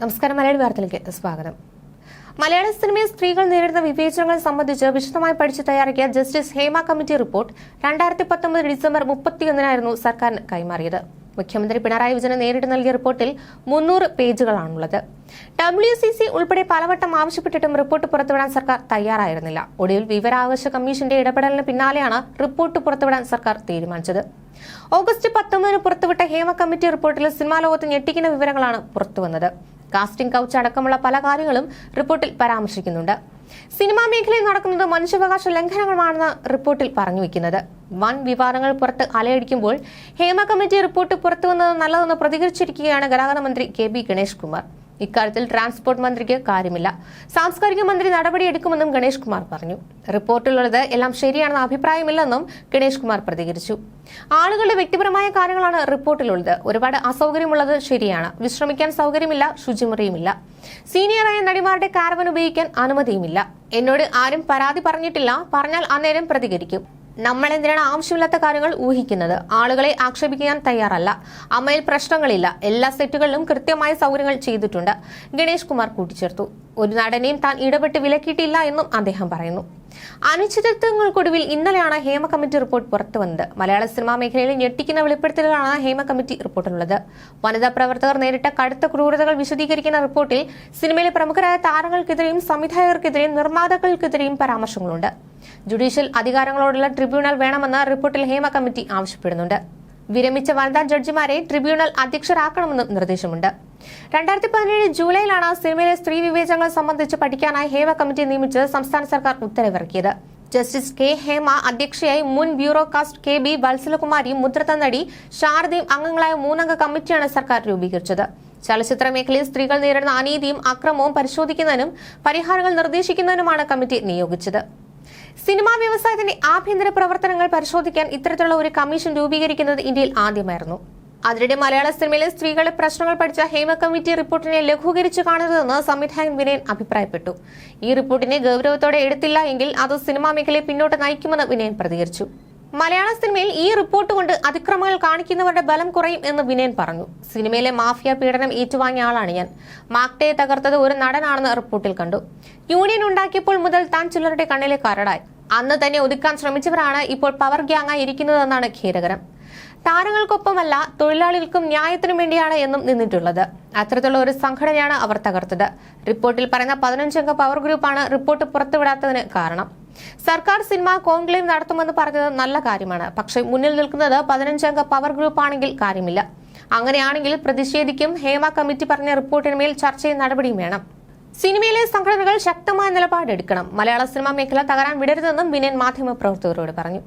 നമസ്കാരം മലയാളി വാർത്തയിലേക്ക് സ്വാഗതം. മലയാള സിനിമയിൽ സ്ത്രീകൾ നേരിടുന്ന വിവേചനങ്ങൾ സംബന്ധിച്ച് വിശദമായി പഠിച്ച് തയ്യാറാക്കിയ ജസ്റ്റിസ് ഹേമ കമ്മിറ്റി റിപ്പോർട്ട് രണ്ടായിരത്തി പത്തൊമ്പത് ഡിസംബർ മുപ്പത്തിയൊന്നിനായിരുന്നു സർക്കാരിന് കൈമാറിയത്. മുഖ്യമന്ത്രി പിണറായി വിജയന് നേരിട്ട് നൽകിയ റിപ്പോർട്ടിൽ മുന്നൂറ് പേജുകളാണുള്ളത്. ഡബ്ല്യു സി സി ഉൾപ്പെടെ പലവട്ടം ആവശ്യപ്പെട്ടിട്ടും റിപ്പോർട്ട് പുറത്തുവിടാൻ സർക്കാർ തയ്യാറായിരുന്നില്ല. ഒടുവിൽ വിവരാവകാശ കമ്മീഷന്റെ ഇടപെടലിന് പിന്നാലെയാണ് റിപ്പോർട്ട് പുറത്തുവിടാൻ സർക്കാർ തീരുമാനിച്ചത്. ഓഗസ്റ്റ് പത്തൊമ്പതിന് പുറത്തുവിട്ട ഹേമ കമ്മിറ്റി റിപ്പോർട്ടിൽ സിനിമാ ലോകത്ത് ഞെട്ടിക്കുന്ന വിവരങ്ങളാണ് പുറത്തുവന്നത്. കാസ്റ്റിംഗ് കൗച്ച് അടക്കമുള്ള പല കാര്യങ്ങളും റിപ്പോർട്ടിൽ പരാമർശിക്കുന്നുണ്ട്. സിനിമാ മേഖലയിൽ നടക്കുന്നത് മനുഷ്യാവകാശ ലംഘനങ്ങളാണെന്ന് റിപ്പോർട്ടിൽ പറഞ്ഞു വെക്കുന്നത് വൻ വിവാദങ്ങൾ പുറത്ത് അലയടിക്കുമ്പോൾ ഹേമ കമ്മിറ്റി റിപ്പോർട്ട് പുറത്തുവന്നത് നല്ലതെന്ന് പ്രതികരിച്ചിരിക്കുകയാണ് ഗതാഗത മന്ത്രി കെ ബി ഗണേഷ് കുമാർ. ഇക്കാര്യത്തിൽ ട്രാൻസ്പോർട്ട് മന്ത്രിക്ക് കാര്യമില്ല. സാംസ്കാരിക മന്ത്രി നടപടിയെടുക്കുമെന്നും ഗണേഷ് കുമാർ പറഞ്ഞു. റിപ്പോർട്ടിലുള്ളത് എല്ലാം ശരിയാണെന്ന അഭിപ്രായമില്ലെന്നും ഗണേഷ് കുമാർ പ്രതികരിച്ചു. ആളുകളുടെ വ്യക്തിപരമായ കാര്യങ്ങളാണ് റിപ്പോർട്ടിലുള്ളത്. ഒരുപാട് അസൗകര്യമുള്ളത് ശരിയാണ്. വിശ്രമിക്കാൻ സൗകര്യമില്ല ശുചിമുറിയുമില്ല. സീനിയറായ നടിമാരുടെ കാരവൻ ഉപയോഗിക്കാൻ അനുമതിയുമില്ല. എന്നോട് ആരും പരാതി പറഞ്ഞിട്ടില്ല. പറഞ്ഞാൽ അന്നേരം പ്രതികരിക്കും. നമ്മൾ എന്തിനാണ് ആവശ്യമില്ലാത്ത കാര്യങ്ങൾ ഊഹിക്കുന്നത്? ആളുകളെ ആക്ഷേപിക്കാൻ തയ്യാറല്ല. അമ്മയിൽ പ്രശ്നങ്ങളില്ല. എല്ലാ സെറ്റുകളിലും കൃത്യമായ സൗകര്യങ്ങൾ ചെയ്തിട്ടുണ്ട്. ഗണേഷ് കുമാർ കൂട്ടിച്ചേർത്തു. ഒരു നടനെയും താൻ ഇടപെട്ട് വിലക്കിയിട്ടില്ല എന്നും അദ്ദേഹം പറയുന്നു. അനിശ്ചിതത്വങ്ങൾക്കൊടുവിൽ ഇന്നലെയാണ് ഹേമ കമ്മിറ്റി റിപ്പോർട്ട് പുറത്തു വന്നത് മലയാള സിനിമാ മേഖലയിൽ ഞെട്ടിക്കുന്ന വെളിപ്പെടുത്തലുകളാണ് ഹേമ കമ്മിറ്റി റിപ്പോർട്ടിലുള്ളത്. വനിതാ പ്രവർത്തകർ നേരിട്ട കടുത്ത ക്രൂരതകൾ വിശദീകരിക്കുന്ന റിപ്പോർട്ടിൽ സിനിമയിലെ പ്രമുഖരായ താരങ്ങൾക്കെതിരെയും സംവിധായകർക്കെതിരെയും നിർമ്മാതാക്കൾക്കെതിരെയും പരാമർശങ്ങളുണ്ട്. ജുഡീഷ്യൽ അധികാരങ്ങളോടുള്ള ട്രിബ്യൂണൽ വേണമെന്ന് റിപ്പോർട്ടിൽ ഹേമ കമ്മിറ്റി ആവശ്യപ്പെടുന്നുണ്ട്. വിരമിച്ച വനിതാ ജഡ്ജിമാരെ ട്രിബ്യൂണൽ അധ്യക്ഷരാക്കണമെന്നും നിർദ്ദേശമുണ്ട്. രണ്ടായിരത്തി പതിനേഴ് ജൂലൈയിലാണ് സിനിമയിലെ സ്ത്രീ വിവേചനങ്ങൾ സംബന്ധിച്ച് പഠിക്കാനായി ഹേമ കമ്മിറ്റി നിയമിച്ച് സംസ്ഥാന സർക്കാർ ഉത്തരവിറക്കിയത്. ജസ്റ്റിസ് കെ ഹേമ അധ്യക്ഷയായി മുൻ ബ്യൂറോകാസ്റ്റ് കെ ബി വത്സലകുമാരിയും മുദ്രതന്നടി ശാരദയും അംഗങ്ങളായ മൂന്നംഗ കമ്മിറ്റിയാണ് സർക്കാർ രൂപീകരിച്ചത്. ചലച്ചിത്ര മേഖലയിൽ സ്ത്രീകൾ നേരിടുന്ന അനീതിയും അക്രമവും പരിശോധിക്കുന്നതിനും പരിഹാരങ്ങൾ നിർദ്ദേശിക്കുന്നതിനുമാണ് കമ്മിറ്റി നിയോഗിച്ചത്. സിനിമാ വ്യവസായത്തിന്റെ ആഭ്യന്തര പ്രവർത്തനങ്ങൾ പരിശോധിക്കാൻ ഇത്തരത്തിലുള്ള ഒരു കമ്മീഷൻ രൂപീകരിക്കുന്നത് ഇന്ത്യയിൽ ആദ്യമായിരുന്നു. അതിനിടെ മലയാള സിനിമയിലെ സ്ത്രീകളെ പ്രശ്നങ്ങൾ പഠിച്ച ഹേമ കമ്മിറ്റി റിപ്പോർട്ടിനെ ലഘൂകരിച്ചു കാണരുതെന്ന് സംവിധായകൻ വിനയൻ അഭിപ്രായപ്പെട്ടു. ഈ റിപ്പോർട്ടിനെ ഗൗരവത്തോടെ എടുത്തില്ല എങ്കിൽ അത് സിനിമാ മേഖലയെ പിന്നോട്ട് നയിക്കുമെന്ന് വിനയൻ പ്രതികരിച്ചു. മലയാള സിനിമയിൽ ഈ റിപ്പോർട്ട് കൊണ്ട് അതിക്രമങ്ങൾ കാണിക്കുന്നവരുടെ ബലം കുറയും എന്ന് വിനയൻ പറഞ്ഞു. സിനിമയിലെ മാഫിയ പീഡനം ഏറ്റുവാങ്ങിയ ആളാണ് ഞാൻ. മാക്ടയെ തകർത്തത് ഒരു നടനാണെന്ന് റിപ്പോർട്ടിൽ കണ്ടു. യൂണിയൻ ഉണ്ടാക്കിയപ്പോൾ മുതൽ താൻ ചിലരുടെ കണ്ണിലെ കരടായി. അന്ന് തന്നെ ഒതുക്കാൻ ശ്രമിച്ചവരാണ് ഇപ്പോൾ പവർ ഗ്യാങ്ങായി ഇരിക്കുന്നതെന്നാണ് ഖേദകരം. താരങ്ങൾക്കൊപ്പമല്ല തൊഴിലാളികൾക്കും ന്യായത്തിനും വേണ്ടിയാണ് എന്നും നിന്നിട്ടുള്ളത്. അത്തരത്തിലുള്ള ഒരു സംഘടനയാണ് അവർ തകർത്തത്. റിപ്പോർട്ടിൽ പറയുന്ന പതിനഞ്ചംഗ പവർ ഗ്രൂപ്പാണ് റിപ്പോർട്ട് പുറത്തുവിടാത്തതിന് കാരണം. സർക്കാർ സിനിമ കോൺക്ലേവ് നടത്തുമെന്ന് പറഞ്ഞത് നല്ല കാര്യമാണ്. പക്ഷേ മുന്നിൽ നിൽക്കുന്നത് പതിനഞ്ചംഗ പവർ ഗ്രൂപ്പ് ആണെങ്കിൽ കാര്യമില്ല. അങ്ങനെയാണെങ്കിൽ പ്രതിഷേധിക്കും ഹേമ കമ്മിറ്റി പറഞ്ഞ റിപ്പോർട്ടിന്മേൽ ചർച്ചയും നടപടിയും വേണം. സിനിമയിലെ സംഘടനകൾ ശക്തമായ നിലപാടെടുക്കണം. മലയാള സിനിമാ മേഖല തകരാൻ വിടരുതെന്നും വിനയൻ മാധ്യമപ്രവർത്തകരോട് പറഞ്ഞു.